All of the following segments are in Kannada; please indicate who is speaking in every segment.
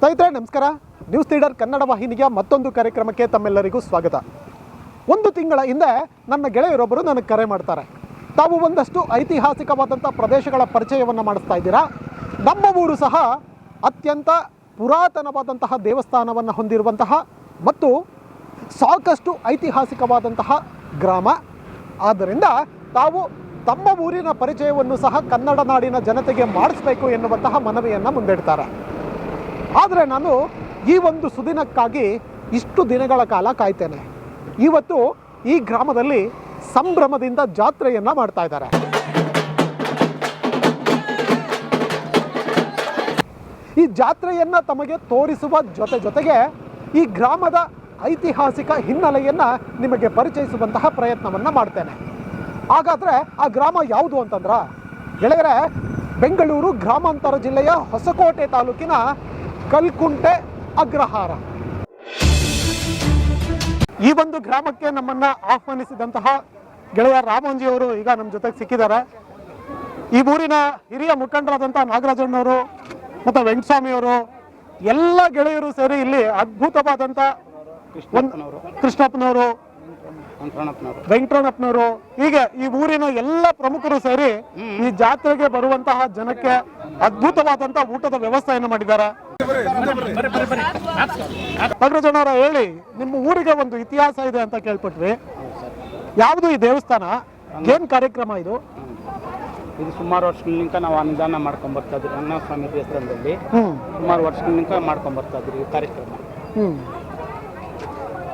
Speaker 1: ಸ್ನೇಹಿತರೆ, ನಮಸ್ಕಾರ. ನ್ಯೂಸ್ ಲೀಡರ್ ಕನ್ನಡ ವಾಹಿನಿಯ ಮತ್ತೊಂದು ಕಾರ್ಯಕ್ರಮಕ್ಕೆ ತಮ್ಮೆಲ್ಲರಿಗೂ ಸ್ವಾಗತ. ಒಂದು ತಿಂಗಳ ಹಿಂದೆ ನನ್ನ ಗೆಳೆಯರೊಬ್ಬರು ನನಗೆ ಕರೆ ಮಾಡ್ತಾರೆ. ತಾವು ಒಂದಷ್ಟು ಐತಿಹಾಸಿಕವಾದಂಥ ಪ್ರದೇಶಗಳ ಪರಿಚಯವನ್ನು ಮಾಡಿಸ್ತಾ ಇದ್ದೀರಾ? ನಮ್ಮ ಊರು ಸಹ ಅತ್ಯಂತ ಪುರಾತನವಾದಂತಹ ದೇವಸ್ಥಾನವನ್ನು ಹೊಂದಿರುವಂತಹ ಮತ್ತು ಸಾಕಷ್ಟು ಐತಿಹಾಸಿಕವಾದಂತಹ ಗ್ರಾಮ. ಆದ್ದರಿಂದ ತಾವು ತಮ್ಮ ಊರಿನ ಪರಿಚಯವನ್ನು ಸಹ ಕನ್ನಡ ನಾಡಿನ ಜನತೆಗೆ ಮಾಡಿಸ್ಬೇಕು ಎನ್ನುವಂತಹ ಮನವಿಯನ್ನು ಮುಂದಿಡ್ತಾರೆ. ಆದರೆ ನಾನು ಈ ಒಂದು ಸುದಿನಕ್ಕಾಗಿ ಇಷ್ಟು ದಿನಗಳ ಕಾಲ ಕಾಯ್ತೇನೆ. ಇವತ್ತು ಈ ಗ್ರಾಮದಲ್ಲಿ ಸಂಭ್ರಮದಿಂದ ಜಾತ್ರೆಯನ್ನ ಮಾಡ್ತಾ ಇದ್ದಾರೆ. ಈ ಜಾತ್ರೆಯನ್ನ ತಮಗೆ ತೋರಿಸುವ ಜೊತೆ ಜೊತೆಗೆ ಈ ಗ್ರಾಮದ ಐತಿಹಾಸಿಕ ಹಿನ್ನೆಲೆಯನ್ನು ನಿಮಗೆ ಪರಿಚಯಿಸುವಂತಹ ಪ್ರಯತ್ನವನ್ನ ಮಾಡ್ತೇನೆ. ಹಾಗಾದರೆ ಆ ಗ್ರಾಮ ಯಾವುದು ಅಂತಂದ್ರೆ ಗೆಳೆಯರೆ, ಬೆಂಗಳೂರು ಗ್ರಾಮಾಂತರ ಜಿಲ್ಲೆಯ ಹೊಸಕೋಟೆ ತಾಲೂಕಿನ ಕಲ್ಕುಂಟೆ ಅಗ್ರಹಾರ. ಈ ಒಂದು ಗ್ರಾಮಕ್ಕೆ ನಮ್ಮನ್ನ ಆಹ್ವಾನಿಸಿದಂತಹ ಗೆಳೆಯ ರಾಮಂಜಿ ಅವರು ಈಗ ನಮ್ಮ ಜೊತೆಗೆ ಸಿಕ್ಕಿದ್ದಾರೆ. ಈ ಊರಿನ ಹಿರಿಯ ಮುಖಂಡರಾದಂತಹ ನಾಗರಾಜಣ್ಣವರು ಮತ್ತು ವೆಂಕಟಸ್ವಾಮಿಯವರು ಎಲ್ಲ ಗೆಳೆಯರು ಸೇರಿ ಇಲ್ಲಿ ಅದ್ಭುತವಾದಂಥ
Speaker 2: ಕೃಷ್ಣಪ್ಪನವರು. ವೆಂಕಟರಮಣಪ್ಪನವರು
Speaker 1: ಹೀಗೆ ಈ ಊರಿನ ಎಲ್ಲ ಪ್ರಮುಖರು ಸೇರಿ ಈ ಜಾತ್ರೆಗೆ ಬರುವಂತಹ ಜನಕ್ಕೆ ಅದ್ಭುತವಾದಂತಹ ಊಟದ ವ್ಯವಸ್ಥೆಯನ್ನು ಮಾಡಿದ್ದಾರೆ. ನಾಗರಾಜಣ್ಣವರ ಹೇಳಿ ನಿಮ್ಮ ಊರಿಗೆ ಒಂದು ಇತಿಹಾಸ ಇದೆ ಅಂತ ಕೇಳ್ಪಟ್ವಿ. ಯಾವುದು ಈ ದೇವಸ್ಥಾನ? ಏನ್ ಕಾರ್ಯಕ್ರಮ ಇದು?
Speaker 2: ಇದು ಸುಮಾರು ವರ್ಷಗಳಿಂದ ನಾವು ಅನುದಾನ ಮಾಡ್ಕೊಂಡ್ ಬರ್ತಾ ಇದ್ರಿ ಸ್ವಾಮಿ ದೇವಸ್ಥಾನದಲ್ಲಿ ಸುಮಾರು ವರ್ಷಗಳಿಂದ ಮಾಡ್ಕೊಂಡ್ ಬರ್ತಾ ಇದ್ರಿ ಈ ಕಾರ್ಯಕ್ರಮ.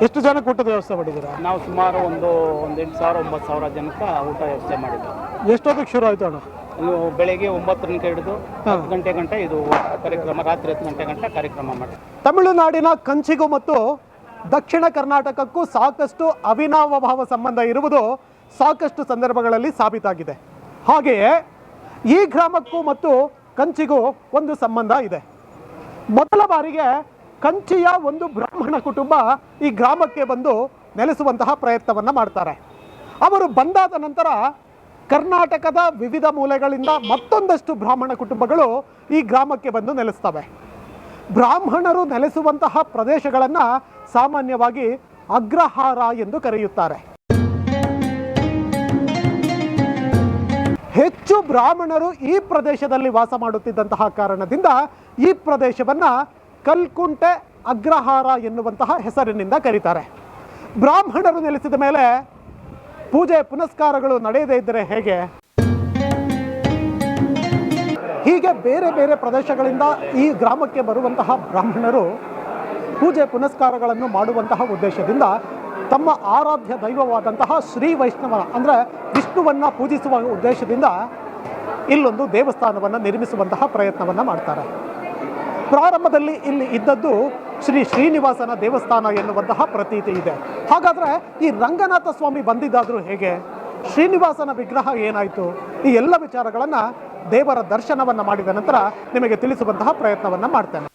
Speaker 1: ಎಷ್ಟು ಜನಕ್ಕೆ ಊಟದ ವ್ಯವಸ್ಥೆ ಮಾಡಿದ್ದೀರಾ?
Speaker 2: ನಾವು ಸುಮಾರು ಒಂದು ಒಂದು ಎಂಟು ಸಾವಿರ ಒಂಬತ್ತು ಸಾವಿರ ಜನಕ್ಕೆ ಊಟ ವ್ಯವಸ್ಥೆ ಮಾಡಿದ್ದೀವಿ
Speaker 1: ಎಷ್ಟೊತ್ತಿಗೆ ಶುರು ಆಯ್ತು ಅಣ್ಣ?
Speaker 2: ಬೆಳಗ್ಗೆ ಗಂಟೆ ಹಿಡಿದು. ಹತ್ತು ಗಂಟೆ ಗಂಟೆ ಇದು ಕಾರ್ಯಕ್ರಮ ರಾತ್ರಿ ಹತ್ತು ಗಂಟೆ ಗಂಟೆ ಕಾರ್ಯಕ್ರಮ ಮಾಡಿ.
Speaker 1: ತಮಿಳುನಾಡಿನ ಕಂಚಿಗೂ ಮತ್ತು ದಕ್ಷಿಣ ಕರ್ನಾಟಕಕ್ಕೂ ಸಾಕಷ್ಟು ಅವಿನಾವಭಾವ ಸಂಬಂಧ ಇರುವುದು ಸಾಕಷ್ಟು ಸಂದರ್ಭಗಳಲ್ಲಿ ಸಾಬೀತಾಗಿದೆ. ಹಾಗೆಯೇ ಈ ಗ್ರಾಮಕ್ಕೂ ಮತ್ತು ಕಂಚಿಗೂ ಒಂದು ಸಂಬಂಧ ಇದೆ. ಮೊದಲ ಬಾರಿಗೆ ಕಂಚಿಯ ಒಂದು ಬ್ರಾಹ್ಮಣ ಕುಟುಂಬ ಈ ಗ್ರಾಮಕ್ಕೆ ಬಂದು ನೆಲೆಸುವಂತಹ ಪ್ರಯತ್ನವನ್ನು ಮಾಡ್ತಾರೆ. ಅವರು ಬಂದಾದ ನಂತರ ಕರ್ನಾಟಕದ ವಿವಿಧ ಮೂಲೆಗಳಿಂದ ಮತ್ತೊಂದಷ್ಟು ಬ್ರಾಹ್ಮಣ ಕುಟುಂಬಗಳು ಈ ಗ್ರಾಮಕ್ಕೆ ಬಂದು ನೆಲೆಸ್ತವೆ. ಬ್ರಾಹ್ಮಣರು ನೆಲೆಸುವಂತಹ ಪ್ರದೇಶಗಳನ್ನು ಸಾಮಾನ್ಯವಾಗಿ ಅಗ್ರಹಾರ ಎಂದು ಕರೆಯುತ್ತಾರೆ. ಹೆಚ್ಚು ಬ್ರಾಹ್ಮಣರು ಈ ಪ್ರದೇಶದಲ್ಲಿ ವಾಸ ಮಾಡುತ್ತಿದ್ದಂತಹ ಕಾರಣದಿಂದ ಈ ಪ್ರದೇಶವನ್ನು ಕಲ್ಕುಂಟೆ ಅಗ್ರಹಾರ ಎನ್ನುವಂತಹ ಹೆಸರಿನಿಂದ ಕರೀತಾರೆ. ಬ್ರಾಹ್ಮಣರು ನೆಲೆಸಿದ ಮೇಲೆ ಪೂಜೆ ಪುನಸ್ಕಾರಗಳು ನಡೆಯದೇ ಇದ್ದರೆ ಹೇಗೆ? ಹೀಗೆ ಬೇರೆ ಬೇರೆ ಪ್ರದೇಶಗಳಿಂದ ಈ ಗ್ರಾಮಕ್ಕೆ ಬರುವಂತಹ ಬ್ರಾಹ್ಮಣರು ಪೂಜೆ ಪುನಸ್ಕಾರಗಳನ್ನು ಮಾಡುವಂತಹ ಉದ್ದೇಶದಿಂದ ತಮ್ಮ ಆರಾಧ್ಯ ದೈವವಾದಂತಹ ಶ್ರೀ ವೈಷ್ಣವ, ಅಂದರೆ ವಿಷ್ಣುವನ್ನು ಪೂಜಿಸುವ ಉದ್ದೇಶದಿಂದ ಇಲ್ಲೊಂದು ದೇವಸ್ಥಾನವನ್ನು ನಿರ್ಮಿಸುವಂತಹ ಪ್ರಯತ್ನವನ್ನು ಮಾಡ್ತಾರೆ. ಪ್ರಾರಂಭದಲ್ಲಿ ಇಲ್ಲಿ ಇದ್ದದ್ದು ಶ್ರೀ ಶ್ರೀನಿವಾಸನ ದೇವಸ್ಥಾನ ಎನ್ನುವಂತಹ ಪ್ರತೀತಿ ಇದೆ. ಹಾಗಾದ್ರೆ ಈ ರಂಗನಾಥ ಸ್ವಾಮಿ ಬಂದಿದ್ದಾದರೂ ಹೇಗೆ? ಶ್ರೀನಿವಾಸನ ವಿಗ್ರಹ ಏನಾಯಿತು? ಈ ಎಲ್ಲ ವಿಚಾರಗಳನ್ನು ದೇವರ ದರ್ಶನವನ್ನು ಮಾಡಿದ ನಂತರ ನಿಮಗೆ ತಿಳಿಸುವಂತಹ ಪ್ರಯತ್ನವನ್ನು ಮಾಡ್ತೇನೆ.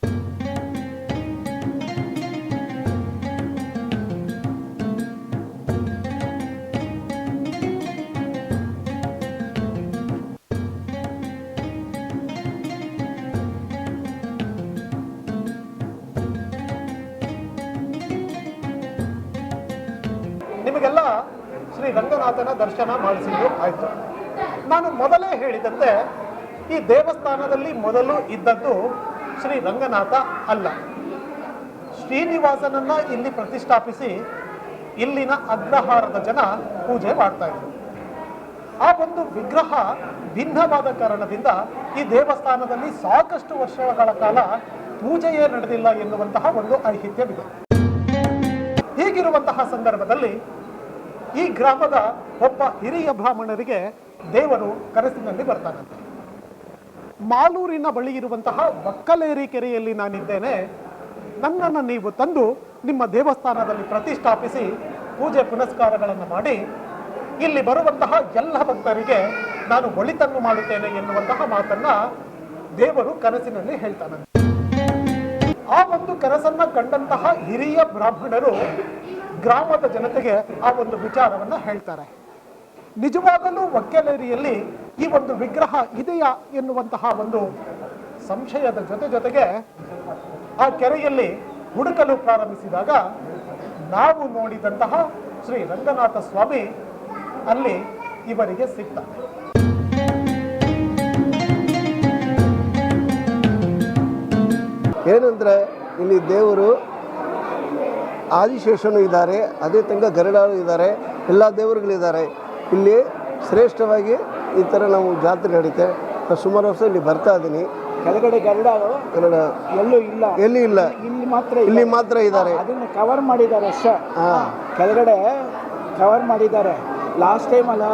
Speaker 1: ರಂಗನಾಥನ ದರ್ಶನ ಮಾಡಿಸಿದ್ದು ಆಯಿತು. ನಾನು ಮೊದಲೇ ಹೇಳಿದಂತೆ, ಈ ದೇವಸ್ಥಾನದಲ್ಲಿ ಮೊದಲು ಇದ್ದದ್ದು ಶ್ರೀ ರಂಗನಾಥ ಅಲ್ಲ. ಶ್ರೀನಿವಾಸನನ್ನ ಇಲ್ಲಿ ಪ್ರತಿಷ್ಠಾಪಿಸಿ ಇಲ್ಲಿನ ಅಗ್ರಹಾರದ ಜನ ಪೂಜೆ ಮಾಡ್ತಾ ಇದ್ರು. ಆ ಒಂದು ವಿಗ್ರಹ ಭಿನ್ನವಾದ ಕಾರಣದಿಂದ ಈ ದೇವಸ್ಥಾನದಲ್ಲಿ ಸಾಕಷ್ಟು ವರ್ಷಗಳ ಕಾಲ ಪೂಜೆಯೇ ನಡೆದಿಲ್ಲ ಎನ್ನುವಂತಹ ಒಂದು ಐಹಿತ್ಯವಿದೆ. ಹೀಗಿರುವಂತಹ ಸಂದರ್ಭದಲ್ಲಿ ಈ ಗ್ರಾಮದ ಒಬ್ಬ ಹಿರಿಯ ಬ್ರಾಹ್ಮಣರಿಗೆ ದೇವರು ಕನಸಿನಲ್ಲಿ ಬರ್ತಾನಂತೆ. ಮಾಲೂರಿನ ಬಳಿ ಇರುವಂತಹ ಒಕ್ಕಲೇರಿ ಕೆರೆಯಲ್ಲಿ ನಾನಿದ್ದೇನೆ. ನನ್ನನ್ನು ನೀವು ತಂದು ನಿಮ್ಮ ದೇವಸ್ಥಾನದಲ್ಲಿ ಪ್ರತಿಷ್ಠಾಪಿಸಿ ಪೂಜೆ ಪುನಸ್ಕಾರಗಳನ್ನು ಮಾಡಿ, ಇಲ್ಲಿ ಬರುವಂತಹ ಎಲ್ಲ ಭಕ್ತರಿಗೆ ನಾನು ಒಳಿತನ್ನು ಮಾಡುತ್ತೇನೆ ಎನ್ನುವಂತಹ ಮಾತನ್ನ ದೇವರು ಕನಸಿನಲ್ಲಿ ಹೇಳ್ತಾನಂತೆ. ಆ ಒಂದು ಕನಸನ್ನ ಕಂಡಂತಹ ಹಿರಿಯ ಬ್ರಾಹ್ಮಣರು ಗ್ರಾಮದ ಜನತೆಗೆ ಆ ಒಂದು ವಿಚಾರವನ್ನು ಹೇಳ್ತಾರೆ. ನಿಜವಾಗಲೂ ಒಕ್ಕಲೇರಿಯಲ್ಲಿ ಈ ಒಂದು ವಿಗ್ರಹ ಇದೆಯಾ ಎನ್ನುವಂತಹ ಒಂದು ಸಂಶಯದ ಜೊತೆ ಜೊತೆಗೆ ಆ ಕೆರೆಯಲ್ಲಿ ಹುಡುಕಲು ಪ್ರಾರಂಭಿಸಿದಾಗ ನಾವು ನೋಡಿದಂತಹ ಶ್ರೀ ರಂಗನಾಥ ಸ್ವಾಮಿ ಅಲ್ಲಿ ಇವರಿಗೆ ಸಿಕ್ತ
Speaker 3: ಏನಂದರೆ ಇಲ್ಲಿ ದೇವರು ಆದಿಶೇಷನು ಇದ್ದಾರೆ ಅದೇ ತಂಗ ಗರುಡಾಳು ಇದ್ದಾರೆ ಎಲ್ಲ ದೇವರುಗಳಿದ್ದಾರೆ. ಇಲ್ಲಿ ಶ್ರೇಷ್ಠವಾಗಿ ಈ ಥರ ನಾವು ಜಾತ್ರೆ ನಡೀತೆ. ನಾನು ಸುಮಾರು ವರ್ಷ ಇಲ್ಲಿ ಬರ್ತಾ ಇದ್ದೀನಿ.
Speaker 4: ಕೆಳಗಡೆ ಗರುಡ
Speaker 3: ಗರುಡ
Speaker 4: ಎಲ್ಲೂ ಇಲ್ಲ.
Speaker 3: ಎಲ್ಲಿ ಇಲ್ಲ?
Speaker 4: ಇಲ್ಲಿ ಮಾತ್ರ
Speaker 3: ಇಲ್ಲಿ ಮಾತ್ರ ಇದ್ದಾರೆ.
Speaker 4: ಅದನ್ನು ಕವರ್ ಮಾಡಿದ್ದಾರೆ ಅಷ್ಟೇ.
Speaker 3: ಹಾಂ.
Speaker 4: ಕೆಳಗಡೆ ಕವರ್ ಮಾಡಿದ್ದಾರೆ. ಲಾಸ್ಟ್ ಟೈಮ್ ಅಲ್ಲ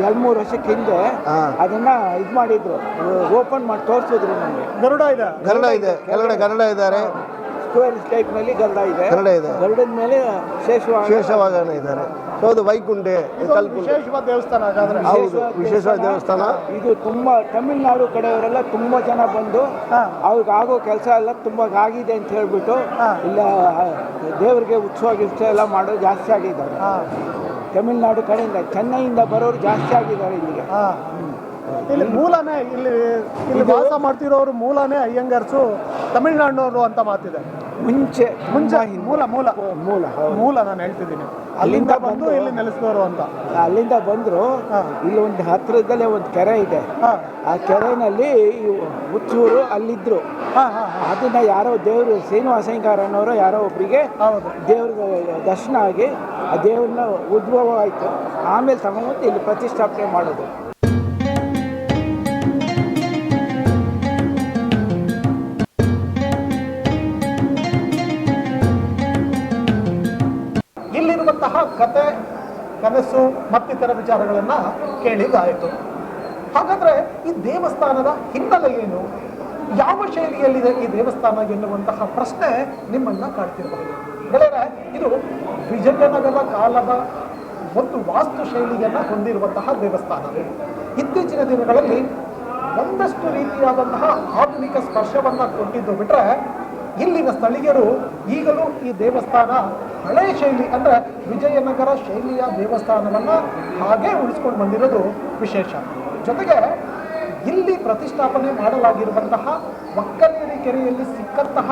Speaker 4: ಎರಡು ಮೂರು ವರ್ಷಕ್ಕೆ ಹಿಂದೆ
Speaker 3: ಹಾಂ.
Speaker 4: ಅದನ್ನ ಇದು ಮಾಡಿದ್ರು. ಓಪನ್ ಮಾಡಿ ತೋರಿಸಿದ್ರು ನಮಗೆ.
Speaker 1: ಗರುಡ ಇದೆ.
Speaker 3: ಗರುಡ ಇದೆ. ಕೆಳಗಡೆ ಗರುಡ ಇದ್ದಾರೆ.
Speaker 4: ಸ್ಕ್ವೇರ್ ಟೈಪ್ನಲ್ಲಿ ಗರುಡ ಇದೆ.
Speaker 3: ಗರುಡ ಇದೆ.
Speaker 4: ಗರುಡದ ಮೇಲೆ ಶೇಷವಾದ
Speaker 3: ಶೇಷವಾಗಣ ಇದ್ದಾರೆ. ಹೌದು ವೈಕುಂಠೆ ಕಲ್ಕುಂಡೆ
Speaker 1: ವಿಶೇಷವಾದ ದೇವಸ್ಥಾನ ಹಾಗಾದ್ರೆ.
Speaker 3: ಹೌದು ವಿಶೇಷವಾದ ದೇವಸ್ಥಾನ.
Speaker 4: ಇದು ತುಂಬಾ ತಮಿಳ್ನಾಡು ಕಡೆಯವರೆಲ್ಲ ತುಂಬಾ ಜನ ಬಂದು ಅವ್ರಿಗೆ ಆಗೋ ಕೆಲಸ ಎಲ್ಲ ತುಂಬಾ ಆಗಿದೆ ಅಂತ ಹೇಳ್ಬಿಟ್ಟು ಇಲ್ಲ ದೇವರಿಗೆ ಉತ್ಸವ ಗಿತ್ಸವ ಎಲ್ಲ ಮಾಡೋದು ಜಾಸ್ತಿ ಆಗಿದ್ದಾರೆ. ತಮಿಳ್ನಾಡು ಕಡೆಯಿಂದ ಚೆನ್ನೈಯಿಂದ ಬರೋರು ಜಾಸ್ತಿ ಆಗಿದ್ದಾರೆ ಇಲ್ಲಿಗೆ.
Speaker 1: ಹಾ. ಇಲ್ಲಿ ಮೂಲನೇ ಇಲ್ಲಿ ಇಲ್ಲಿ ವಾಸ ಮಾಡ್ತಿರೋರು ಮೂಲನೇ ಅಯ್ಯಂಗಾರ್ಸು. ತಮಿಳ್ನಾಡಿನವರು ಅಂತ ಮಾತಿದೆ.
Speaker 4: ಮುಂಚೆ
Speaker 1: ಮುಂಚೆ ಮೂಲ ಮೂಲ.
Speaker 4: ಮೂಲ
Speaker 1: ಮೂಲ ನಾನು ಹೇಳ್ತಿದ್ದೀನಿ. ಅಲ್ಲಿಂದ ಬಂದು ಇಲ್ಲಿ ನೆಲೆಸಿದವರು ಅಂತ.
Speaker 4: ಅಲ್ಲಿಂದ ಬಂದ್ರು. ಇಲ್ಲಿ ಒಂದು ಹತ್ತಿರದಲ್ಲೇ ಒಂದು ಕೆರೆ ಇದೆ. ಆ ಕೆರೆನಲ್ಲಿ ಈ ಹುಚ್ಚೂರು ಅಲ್ಲಿದ್ರು.
Speaker 1: ಹಾ ಹಾ ಹಾ.
Speaker 4: ಅದನ್ನ ಯಾರೋ ದೇವರು ಶ್ರೀನಿವಾಸ ಅನ್ನೋರು ಯಾರೋ ಒಬ್ಬರಿಗೆ ದೇವ್ರಿಗೆ ದರ್ಶನ ಆಗಿ ಆ ದೇವ್ರನ್ನ ಉದ್ಭವ ಆಯಿತು ಆಮೇಲೆ ತಗೊಂಡು ಇಲ್ಲಿ ಪ್ರತಿಷ್ಠಾಪನೆ ಮಾಡೋದು.
Speaker 1: ಕತೆ, ಕನಸು, ಮತ್ತಿತರ ವಿಚಾರಗಳನ್ನು ಕೇಳಿದಾಯಿತು ಹಾಗಾದರೆ ಈ ದೇವಸ್ಥಾನದ ಹಿನ್ನೆಲೆ ಏನು? ಯಾವ ಶೈಲಿಯಲ್ಲಿದೆ ಈ ದೇವಸ್ಥಾನ ಎನ್ನುವಂತಹ ಪ್ರಶ್ನೆ ನಿಮ್ಮನ್ನ ಕಾಡ್ತಿರಬಹುದು. ಗೆಳೆಯರೆ, ಇದು ವಿಜಯನಗರ ಕಾಲದ ಒಂದು ವಾಸ್ತು ಶೈಲಿಯನ್ನ ಹೊಂದಿರುವಂತಹ ದೇವಸ್ಥಾನ. ಇತ್ತೀಚಿನ ದಿನಗಳಲ್ಲಿ ಒಂದಷ್ಟು ರೀತಿಯಾದಂತಹ ಆಧುನಿಕ ಸ್ಪರ್ಶವನ್ನು ಕೊಟ್ಟಿದ್ದು ಬಿಟ್ರೆ ಇಲ್ಲಿನ ಸ್ಥಳೀಯರು ಈಗಲೂ ಈ ದೇವಸ್ಥಾನ ಹಳೆ ಶೈಲಿ ಅಂದ್ರೆ ವಿಜಯನಗರ ಶೈಲಿಯ ದೇವಸ್ಥಾನವನ್ನ ಹಾಗೇ ಉಳಿಸ್ಕೊಂಡು ಬಂದಿರೋದು ವಿಶೇಷ. ಜೊತೆಗೆ ಇಲ್ಲಿ ಪ್ರತಿಷ್ಠಾಪನೆ ಮಾಡಲಾಗಿರುವಂತಹ ಒಕ್ಕಲೇರಿ ಕೆರೆಯಲ್ಲಿ ಸಿಕ್ಕಂತಹ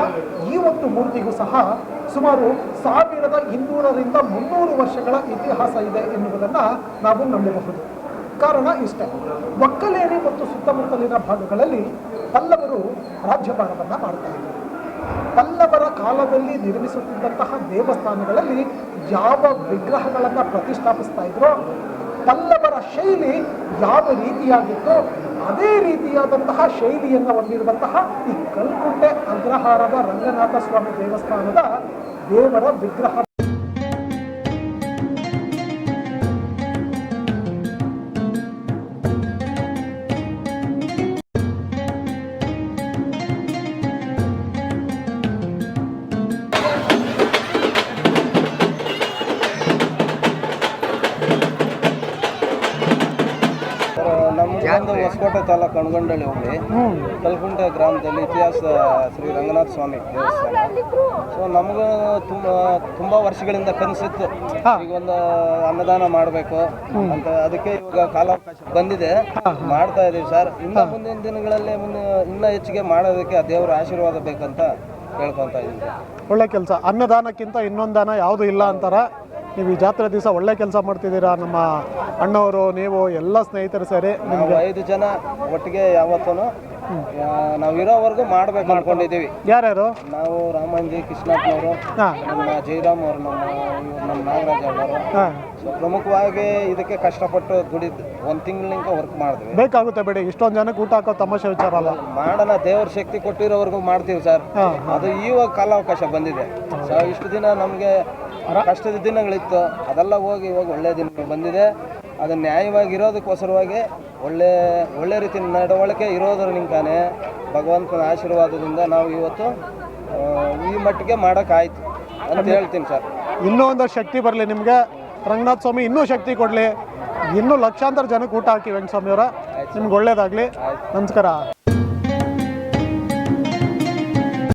Speaker 1: ಈ ಒಂದು ಮೂರ್ತಿಗೂ ಸಹ ಸುಮಾರು ಸಾವಿರದ ಇನ್ನೂರರಿಂದ ಮುನ್ನೂರು ವರ್ಷಗಳ ಇತಿಹಾಸ ಇದೆ ಎನ್ನುವುದನ್ನು ನಾವು ನಂಬಬಹುದು. ಕಾರಣ ಇಷ್ಟೇ. ಒಕ್ಕಲೇರಿ ಮತ್ತು ಸುತ್ತಮುತ್ತಲಿನ ಭಾಗಗಳಲ್ಲಿ ಪಲ್ಲವರು ರಾಜ್ಯಭಾರವನ್ನ ಮಾಡ್ತಾ ಇದ್ದರು. ಪಲ್ಲವರ ಕಾಲದಲ್ಲಿ ನಿರ್ಮಿಸುತ್ತಿದ್ದಂತಹ ದೇವಸ್ಥಾನಗಳಲ್ಲಿ ಯಾವ ವಿಗ್ರಹಗಳನ್ನು ಪ್ರತಿಷ್ಠಾಪಿಸ್ತಾ ಇದ್ರೋ ಪಲ್ಲವರ ಶೈಲಿ ಯಾವ ರೀತಿಯಾಗಿತ್ತು ಅದೇ ರೀತಿಯಾದಂತಹ ಶೈಲಿಯನ್ನು ಹೊಂದಿರುವಂತಹ ಈ ಕಲ್ಕುಂಟೆ ಅಗ್ರಹಾರದ ರಂಗನಾಥ ಸ್ವಾಮಿ ದೇವಸ್ಥಾನದ ದೇವರ ವಿಗ್ರಹ
Speaker 5: ಹೊಸಕೋಟೆ ತಾಲೂಕು ಅಣಗೊಂಡಳ್ಳಿ ಹೋಗಿ ಕಲ್ಕುಂಟೆ ಗ್ರಾಮದಲ್ಲಿ ಇತಿಹಾಸ ಶ್ರೀ ರಂಗನಾಥ ಸ್ವಾಮಿ ದೇವಸ್ಥಾನ. ಸೊ ನಮಗೂ ತುಂಬ ತುಂಬ ವರ್ಷಗಳಿಂದ ಕನಸಿತ್ತು. ಈಗ ಒಂದು ಅನ್ನದಾನ ಮಾಡಬೇಕು ಅಂತ ಅದಕ್ಕೆ ಇವಾಗ ಕಾಲಾವಕಾಶ ಬಂದಿದೆ. ಮಾಡ್ತಾ ಇದ್ದೀವಿ ಸರ್. ಇನ್ನು ಮುಂದಿನ ದಿನಗಳಲ್ಲಿ ಮುಂದೆ ಇನ್ನೂ ಹೆಚ್ಚಿಗೆ ಮಾಡೋದಕ್ಕೆ ಆ ದೇವರ ಆಶೀರ್ವಾದ ಬೇಕಂತ ಕೇಳ್ಕೊತಾ ಇದ್ದೀವಿ
Speaker 1: ಒಳ್ಳೆ ಕೆಲಸ. ಅನ್ನದಾನಕ್ಕಿಂತ ಇನ್ನೊಂದು ದಾನ ಯಾವುದು ಇಲ್ಲ ಅಂತಾರ. ನೀವು ಈ ಜಾತ್ರೆ ದಿವಸ ಒಳ್ಳೆ ಕೆಲಸ ಮಾಡ್ತಿದ್ದೀರಾ? ನಮ್ಮ ಅಣ್ಣವರು ನೀವು ಎಲ್ಲ ಸ್ನೇಹಿತರು ಸೇರಿ
Speaker 5: ನಾವು ಐದು ಜನ ಒಟ್ಟಿಗೆ ಯಾವತ್ತೂ ನಾವು ಇರೋವರೆಗೂ ಮಾಡ್ಬೇಕು ಅನ್ಕೊಂಡಿದ್ದೀವಿ.
Speaker 1: ಯಾರ್ಯಾರು?
Speaker 5: ನಾವು ರಾಮಂಜಿ ಕೃಷ್ಣಪ್ಪನವರು
Speaker 1: ಹಾಂ.
Speaker 5: ನಮ್ಮ ಜಯರಾಮ್ ಅವರು ನಮ್ಮ ಇವ್ರು ನಮ್ಮ ನಾಗರಾಜ್ ಅವರು
Speaker 1: ಹಾಂ.
Speaker 5: ಸೊ ಪ್ರಮುಖವಾಗಿ ಇದಕ್ಕೆ ಕಷ್ಟಪಟ್ಟು ದುಡಿದು ಒಂದು ತಿಂಗಳಿಂದ ವರ್ಕ್ ಮಾಡಿದ್ವಿ.
Speaker 1: ಬೇಕಾಗುತ್ತೆ ಬಿಡಿ ಇಷ್ಟೊಂದು ಜನಕ್ಕೆ ಊಟ ಹಾಕೋ ತಮಾಷೆ ವಿಚಾರ ಅಲ್ಲ.
Speaker 5: ಮಾಡೋಣ ದೇವ್ರ ಶಕ್ತಿ ಕೊಟ್ಟಿರೋವರೆಗೂ ಮಾಡ್ತೀವಿ ಸರ್. ಅದು ಇವಾಗ ಕಾಲಾವಕಾಶ ಬಂದಿದೆ. ಸೊ ಇಷ್ಟು ದಿನ ನಮಗೆ ಕಷ್ಟದ ದಿನಗಳಿತ್ತು. ಅದೆಲ್ಲ ಹೋಗಿ ಇವಾಗ ಒಳ್ಳೆಯ ದಿನ ಬಂದಿದೆ. ಅದು ನ್ಯಾಯವಾಗಿರೋದಕ್ಕೋಸ್ಕರವಾಗಿ ಒಳ್ಳೆ ಒಳ್ಳೆ ರೀತಿ ನಡವಳಿಕೆ ಇರೋದ್ರಿಂದಾನೆ ಭಗವಂತನ ಆಶೀರ್ವಾದದಿಂದ ನಾವು ಇವತ್ತು ಈ ಮಟ್ಟಿಗೆ ಮಾಡೋಕ್ಕಾಯ್ತು ಅಂತ ಹೇಳ್ತೀನಿ ಸರ್.
Speaker 1: ಇನ್ನೂ ಒಂದು ಶಕ್ತಿ ಬರಲಿ ನಿಮಗೆ. ರಂಗನಾಥ ಸ್ವಾಮಿ ಇನ್ನೂ ಶಕ್ತಿ ಕೊಡಲಿ. ಇನ್ನೂ ಲಕ್ಷಾಂತರ ಜನಕ್ಕೆ ಊಟ ಹಾಕಿ ವೆಂಕಟಸ್ವಾಮಿ ಅವರ ನಿಮ್ಗೆ ಒಳ್ಳೇದಾಗಲಿ. ನಮಸ್ಕಾರ.